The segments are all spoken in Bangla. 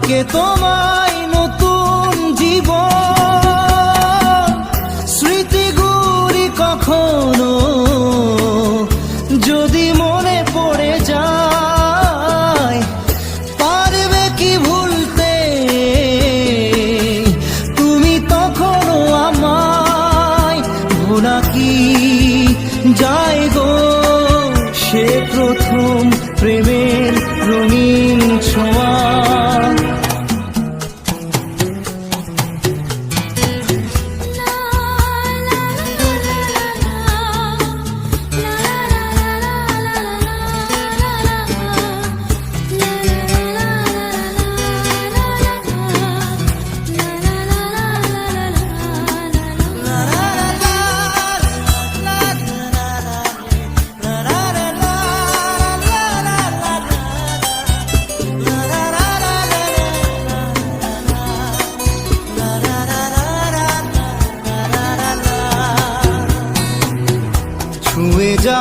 ডাকে তোমায় নতুন জীবন। স্মৃতিগুলি কখনো যদি মনে পড়ে যায়, পারবে কি ভুলতে? তুমি তখনও আমায় ভোলা কি যায় গো? সে প্রথম প্রেমের রঙিন ছোঁয়া।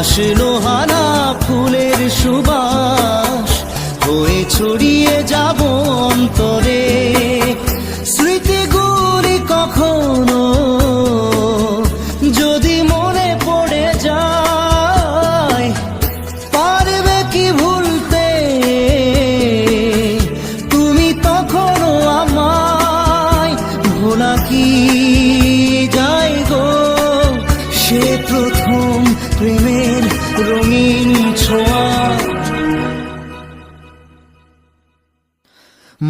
হাসলো হানা ফুলের সুবাস। হয়ে ছড়িয়ে যাব অন্তরে।